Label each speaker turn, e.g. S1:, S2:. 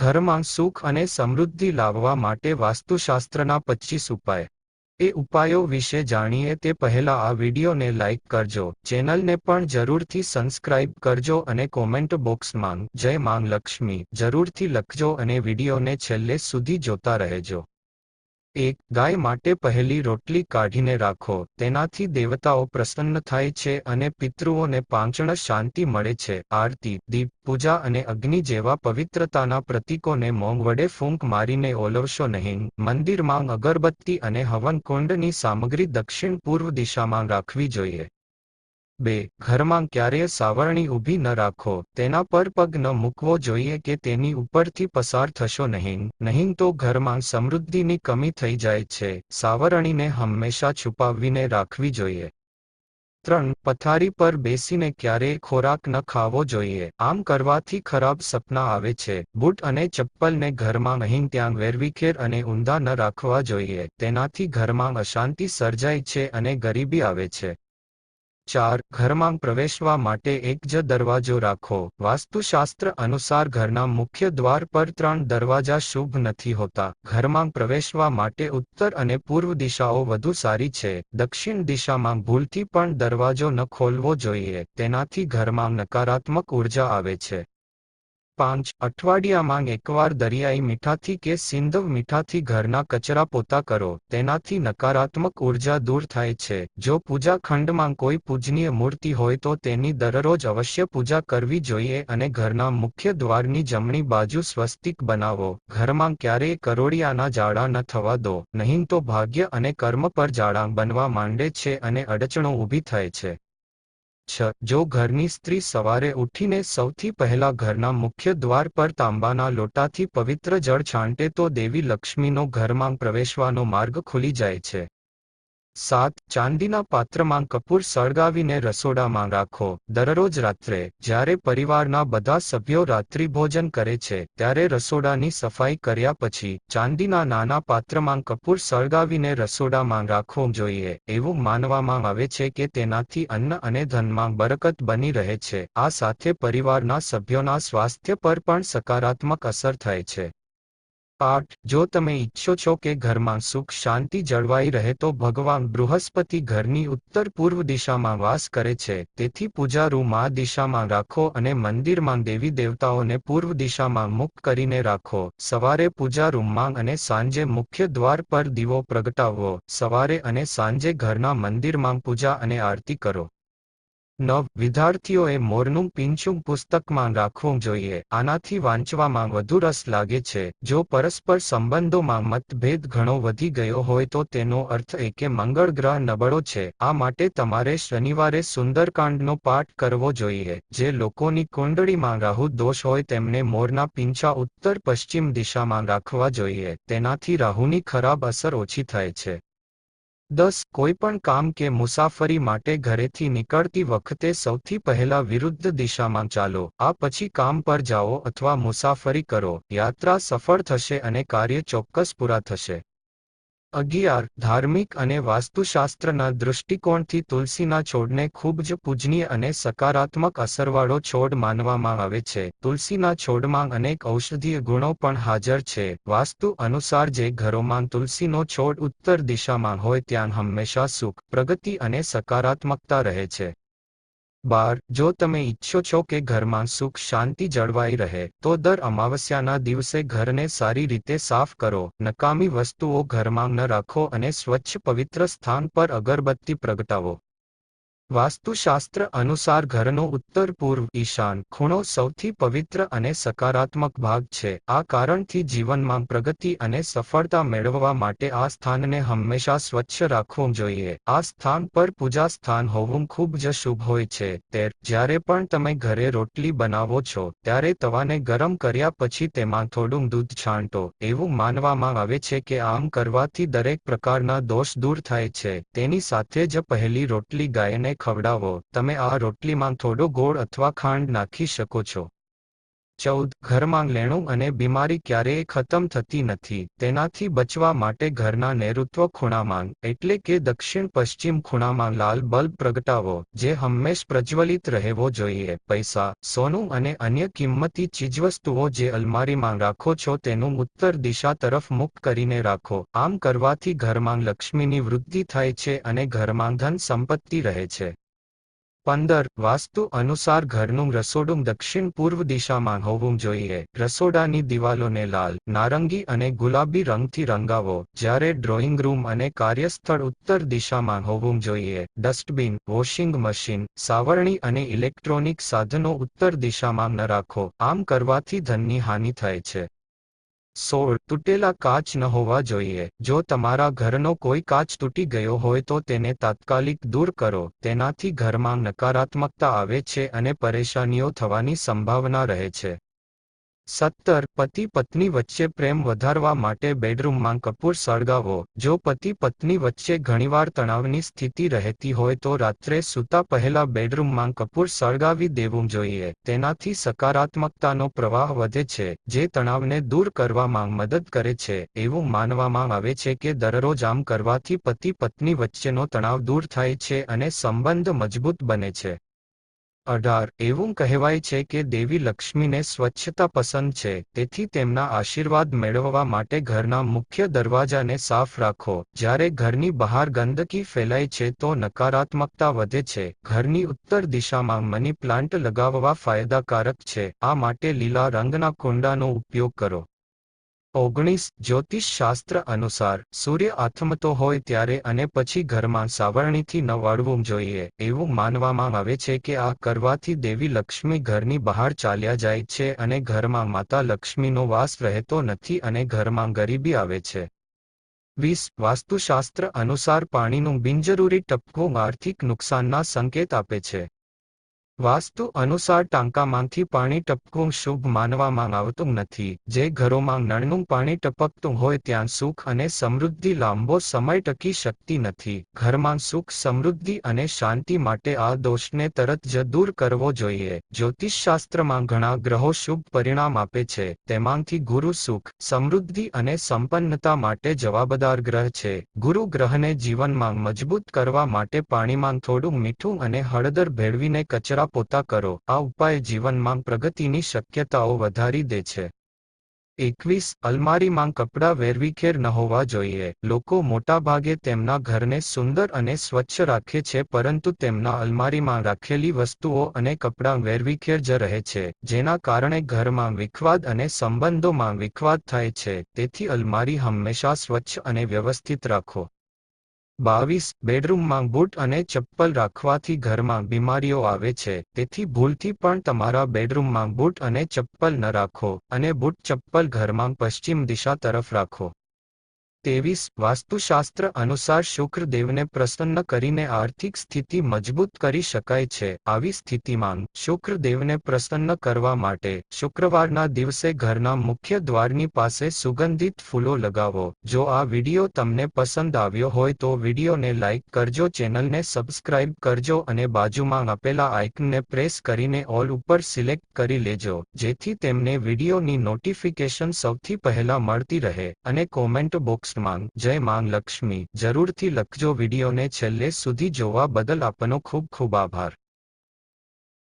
S1: ઘરમાં સુખ અને સમૃદ્ધિ લાવવા માટે વાસ્તુશાસ્ત્રના પચીસ ઉપાય. એ ઉપાયો વિશે જાણીએ તે પહેલા આ વિડીયોને લાઇક કરજો. ચેનલને પણ જરૂરથી સબસ્ક્રાઇબ કરજો અને કોમેન્ટ બોક્સમાં જય માંગ લક્ષ્મી જરૂરથી લખજો અને વિડીયોને છેલ્લે સુધી જોતા રહેજો. એક ગાય માટે પહેલી રોટલી કાઢીને રાખો. તેનાથી દેવતાઓ પ્રસન્ન થાય છે અને પિતૃઓને પાંચણ શાંતિ મળે છે. આરતી, દીપ, પૂજા અને અગ્નિ જેવા પવિત્રતાના પ્રતીકોને મોંગ વડે ફૂંક મારીને ઓલવશો નહીં. મંદિરમાં અગરબત્તી અને હવન કુંડની સામગ્રી દક્ષિણ પૂર્વ દિશામાં રાખવી જોઈએ. બે, ઘરમાં ક્યારેય સાવરણી ઊભી ન રાખો. તેના પર પગ ન મૂકવો જોઈએ કે તેની ઉપરથી પસાર થશો નહીં. નહીં તો ઘરમાં સમૃદ્ધિની કમી થઈ જાય છે. સાવરણીને હંમેશા છુપાવીને રાખવી જોઈએ. ત્રણ, પથારી પર બેસીને ક્યારેય ખોરાક ન ખાવો જોઈએ. આમ કરવાથી ખરાબ સપના આવે છે. બૂટ અને ચપ્પલને ઘરમાં અહીં ત્યાં વેરવિખેર અને ઊંધા ન રાખવા જોઈએ. તેનાથી ઘરમાં અશાંતિ સર્જાય છે અને ગરીબી આવે છે. ચાર, ઘરમાં પ્રવેશવા માટે એક જ દરવાજો રાખો. વાસ્તુશાસ્ત્ર અનુસાર ઘરના મુખ્ય દ્વાર પર ત્રણ દરવાજા શુભ નથી હોતા. ઘરમાં પ્રવેશવા માટે ઉત્તર અને પૂર્વ દિશાઓ વધુ સારી છે. દક્ષિણ દિશામાં ભૂલથી પણ દરવાજો ન ખોલવો જોઈએ. તેનાથી ઘરમાં નકારાત્મક ઊર્જા આવે છે. પાંચ અઠવાડિયામાં એકવાર દરિયાઈ મીઠાથી કે સિંધવ મીઠાથી ઘરના કચરા પોતા કરો. તેનાથી નકારાત્મક ઊર્જા દૂર થાય છે. જો પૂજા ખંડમાં કોઈ પૂજનીય મૂર્તિ હોય તો તેની દરરોજ અવશ્ય પૂજા કરવી જોઈએ અને ઘરના મુખ્ય દ્વારની જમણી બાજુ સ્વસ્તિક બનાવો. ઘરમાં ક્યારેય કરોડિયાના જાડા ન થવા દો. નહીં તો ભાગ્ય અને કર્મ પર જાડા બનવા માંડે છે અને અડચણો ઊભી થાય છે. છ, જો ઘરની સ્ત્રી સવારે ઉઠીને સૌથી પહેલા ઘરના મુખ્ય દ્વાર પર તાંબાના લોટાથી પવિત્ર જળ છાંટે તો દેવી લક્ષ્મીનો ઘરમાં પ્રવેશવાનો માર્ગ ખુલી જાય છે. સાત, ચાંદીના પાત્રમાં કપૂર સળગાવીને રસોડામાં રાખો. દરરોજ રાત્રે, જ્યારે પરિવારના બધા સભ્યો રાત્રિભોજન કરે છે, ત્યારે રસોડાની સફાઈ કર્યા પછી, ચાંદીના નાના પાત્રમાં કપૂર સળગાવીને રસોડામાં રાખવું જોઈએ. એવું માનવામાં આવે છે કે તેનાથી અન્ન અને ધનમાં બરકત બની રહે છે. આ સાથે પરિવારના સભ્યોના સ્વાસ્થ્ય પર પણ સકારાત્મક અસર થાય છે. આઠ જો તમે ઈચ્છો છો કે ઘરમાં સુખ શાંતિ જળવાઈ રહે તો ભગવાન બૃહસ્પતિ ઘરની ઉત્તર પૂર્વ દિશામાં વાસ કરે છે. તેથી પૂજારૂ આ દિશામાં રાખો અને મંદિરમાં દેવી દેવતાઓને પૂર્વ દિશામાં મુક્ત કરીને રાખો. સવારે પૂજા રૂમમાં અને સાંજે મુખ્ય દ્વાર પર દીવો પ્રગટાવો. સવારે અને સાંજે ઘરના મંદિરમાં પૂજા અને આરતી કરો. નવ વિદ્યાર્થીઓએ મોરનું પીંછું પુસ્તકમાં રાખવું જોઈએ. આનાથી વાંચવામાં વધુ રસ લાગે છે. જો પરસ્પર સંબંધોમાં મતભેદ ઘણો વધી ગયો હોય તો તેનો અર્થ એ કે મંગળ ગ્રહ નબળો છે. આ માટે તમારે શનિવારે સુંદરકાંડનો પાઠ કરવો જોઈએ. જે લોકોની કુંડળીમાં રાહુ દોષ હોય તેમને મોરના પીંછા ઉત્તર પશ્ચિમ દિશામાં રાખવા જોઈએ. તેનાથી રાહુની ખરાબ અસર ઓછી થાય છે. દસ, કોઈપણ કામ કે મુસાફરી માટે ઘરેથી નીકળતી વખતે સૌથી પહેલા વિરુદ્ધ દિશામાં ચાલો. આ પછી કામ પર જાઓ અથવા મુસાફરી કરો. યાત્રા સફળ થશે અને કાર્ય ચોક્કસ પૂરા થશે. અગિયાર, ધાર્મિક અને વાસ્તુશાસ્ત્રના દૃષ્ટિકોણથી તુલસીના છોડને ખૂબ જ પૂજનીય અને સકારાત્મક અસરવાળો છોડ માનવામાં આવે છે. તુલસીના છોડમાં અનેક ઔષધીય ગુણો પણ હાજર છે. વાસ્તુ અનુસાર જે ઘરોમાં તુલસીનો છોડ ઉત્તર દિશામાં હોય ત્યાં હંમેશા સુખ, પ્રગતિ અને સકારાત્મકતા રહે છે. બાર, જો તમે ઈચ્છો છો કે ઘરમાં સુખ શાંતિ જળવાઈ રહે, તો દર અમાવસ્યાના દિવસે ઘરને સારી રીતે સાફ કરો. નકામી વસ્તુઓ ઘરમાં ન રાખો અને સ્વચ્છ પવિત્ર સ્થાન પર અગરબત્તી પ્રગટાવો. વાસ્તુશાસ્ત્ર અનુસાર ઘરનો ઉત્તર પૂર્વ ઈશાન ખૂણો સૌથી પવિત્ર અને સકારાત્મક ભાગ છે. આ કારણથી જીવનમાં પ્રગતિ અને સફળતા મેળવવા માટે આ સ્થાનને હંમેશા સ્વચ્છ રાખવું જોઈએ. આ સ્થાન પર પૂજા સ્થાન હોવું ખૂબ જ શુભ હોય છે. તેર, જ્યારે પણ તમે ઘરે રોટલી બનાવો છો, ત્યારે તવાને ગરમ કર્યા પછી તેમાં થોડું દૂધ છાંટો. એવું માનવામાં આવે છે કે આમ કરવાથી દરેક પ્રકારના દોષ દૂર થાય છે. તેની સાથે જ પહેલી રોટલી ગાયને ખવડાવો. તમે આ રોટલીમાં થોડો ગોળ અથવા ખાંડ નાખી શકો છો. ચૌદ, ઘરમાં લેણું અને બીમારી ક્યારેય ખતમ થતી નથી. તેનાથી બચવા માટે ઘરના નૈઋત્વ ખૂણામાં, એટલે કે દક્ષિણ પશ્ચિમ ખૂણામાં લાલ બલ્બ પ્રગટાવો, જે હંમેશ પ્રજ્વલિત રહેવો જોઈએ. પૈસા, સોનું અને અન્ય કિંમતી ચીજવસ્તુઓ જે અલમારીમાં રાખો છો તેનું ઉત્તર દિશા તરફ મુક્ત કરીને રાખો. આમ કરવાથી ઘરમાં લક્ષ્મીની વૃદ્ધિ થાય છે અને ઘરમાં ધન સંપત્તિ રહે છે. પંદર, વાસ્તુ અનુસાર ઘરનું રસોડું દક્ષિણ પૂર્વ દિશામાં હોવું જોઈએ. રસોડાની દિવાલોને લાલ, નારંગી અને ગુલાબી રંગથી રંગાવો. જ્યારે ડ્રોઈંગ રૂમ અને કાર્યસ્થળ ઉત્તર દિશામાં હોવું જોઈએ, ડસ્ટબિન, વોશિંગ મશીન, સાવરણી અને ઇલેક્ટ્રોનિક સાધનો ઉત્તર દિશામાં ન રાખો. આમ કરવાથી ધનની હાનિ થાય છે. સોળ તૂટેલા કાચ ન હોવા જોઈએ. જો તમારા ઘરનો કોઈ કાચ તૂટી ગયો હોય તો તેને તાત્કાલિક દૂર કરો. તેનાથી ઘરમાં નકારાત્મકતા આવે છે અને પરેશાનીઓ થવાની સંભાવના રહે છે. સત્તર પતિ પત્ની વચ્ચે પ્રેમ વધારવા માટે બેડરૂમમાં કપૂર સળગાવો. જો પતિ પત્ની વચ્ચે ઘણીવાર તણાવની સ્થિતિ રહેતી હોય તો રાત્રે સૂતા પહેલા બેડરૂમમાં કપૂર સળગાવી દેવું જોઈએ. તેનાથી સકારાત્મકતાનો પ્રવાહ વધે છે, જે તણાવને દૂર કરવામાં મદદ કરે છે. એવું માનવામાં આવે છે કે દરરોજ આમ કરવાથી પતિ પત્ની વચ્ચેનો તણાવ દૂર થાય છે અને સંબંધ મજબૂત બને છે. અઢાર. એવું કહેવાય છે કે દેવી લક્ષ્મીને સ્વચ્છતા પસંદ છે, તેથી તેમના આશીર્વાદ મેળવવા માટે ઘરના મુખ્ય દરવાજાને સાફ રાખો. જ્યારે ઘરની બહાર ગંદકી ફેલાય છે તો નકારાત્મકતા વધે છે. ઘરની ઉત્તર દિશામાં મની પ્લાન્ટ લગાવવા ફાયદાકારક છે. આ માટે લીલા રંગના કુંડાનો ઉપયોગ કરો. ઓગણીસ જ્યોતિષ શાસ્ત્ર અનુસાર સૂર્ય આથમતો હોય ત્યારે અને પછી ઘરમાં સાવરણીથી ન વાળવું જોઈએ એવું માનવામાં આવે છે કે આ કરવાથી દેવી લક્ષ્મી ઘરની બહાર ચાલ્યા જાય છે અને ઘરમાં માતા લક્ષ્મીનો વાસ રહેતો નથી અને ઘરમાં ગરીબી આવે છે. વીસ વાસ્તુશાસ્ત્ર અનુસાર પાણીનું બિનજરૂરી ટપકું આર્થિક નુકસાનના સંકેત આપે છે. વાસ્તુ અનુસાર ટાંકામાંથી પાણી ટપકવું શુભ માનવામાં આવતું નથી. જે ઘરોમાં નળનું પાણી ટપકતું હોય ત્યાં સુખ અને સમૃદ્ધિ લાંબો સમય ટકી શકતી નથી. ઘરમાં સુખ, સમૃદ્ધિ અને શાંતિ માટે આ દોષને તરત જ દૂર કરવો જોઈએ. જ્યોતિષશાસ્ત્રમાં ઘણા ગ્રહો શુભ પરિણામ આપે છે. તેમાંથી ગુરુ સુખ, સમૃદ્ધિ અને સંપન્નતા માટે જવાબદાર ગ્રહ છે. ગુરુ ગ્રહને જીવનમાં મજબૂત કરવા માટે પાણીમાં થોડું મીઠું અને હળદર ભેળવીને કચરા પોતા કરો. આ ઉપાય જીવનમાં પ્રગતિની શક્યતાઓ વધારી દે છે. એકવીસ, અલમારીમાં કપડાં વેરવિખેર ન હોવા જોઈએ. લોકો મોટાભાગે તેમના ઘરને સુંદર અને સ્વચ્છ રાખે છે, પરંતુ તેમના અલમારીમાં રાખેલી વસ્તુઓ અને કપડાં વેરવિખેર જ રહે છે, જેના કારણે ઘરમાં વિખવાદ અને સંબંધોમાં વિખવાદ થાય છે. તેથી અલમારી હંમેશા સ્વચ્છ અને વ્યવસ્થિત રાખો. બાવીસ બેડરૂમમાં બૂટ અને ચપ્પલ રાખવાથી ઘરમાં બીમારીઓ આવે છે. તેથી ભૂલથી પણ તમારા બેડરૂમમાં બૂટ અને ચપ્પલ ન રાખો અને બૂટ ચપ્પલ ઘરમાં પશ્ચિમ દિશા તરફ રાખો. ત્રેવીસ વાસ્તુશાસ્ત્ર અનુસાર શુક્રદેવને પ્રસન્ન કરીને આર્થિક સ્થિતિ મજબૂત કરી શકાય છે. આવી સ્થિતિમાં શુક્રદેવને પ્રસન્ન કરવા માટે શુક્રવારના દિવસે ઘરના મુખ્ય દ્વારની પાસે સુગંધિત ફૂલો લગાવો. જો આ વીડિયો તમને પસંદ આવ્યો હોય તો વિડીયોને લાઇક કરજો, ચેનલને સબસ્ક્રાઇબ કરજો અને બાજુમાં આપેલા આઇકનને પ્રેસ કરીને ઓલ ઉપર સિલેક્ટ કરી લેજો, જેથી તેમને વિડીયોની નોટિફિકેશન સૌથી પહેલા મળતી રહે અને કોમેન્ટ બોક્સ માંગ જય માંગ લક્ષ્મી. જરૂરથી લખજો વિડીયોને છેલ્લે સુધી જોવા બદલ આપનો ખૂબ ખૂબ આભાર.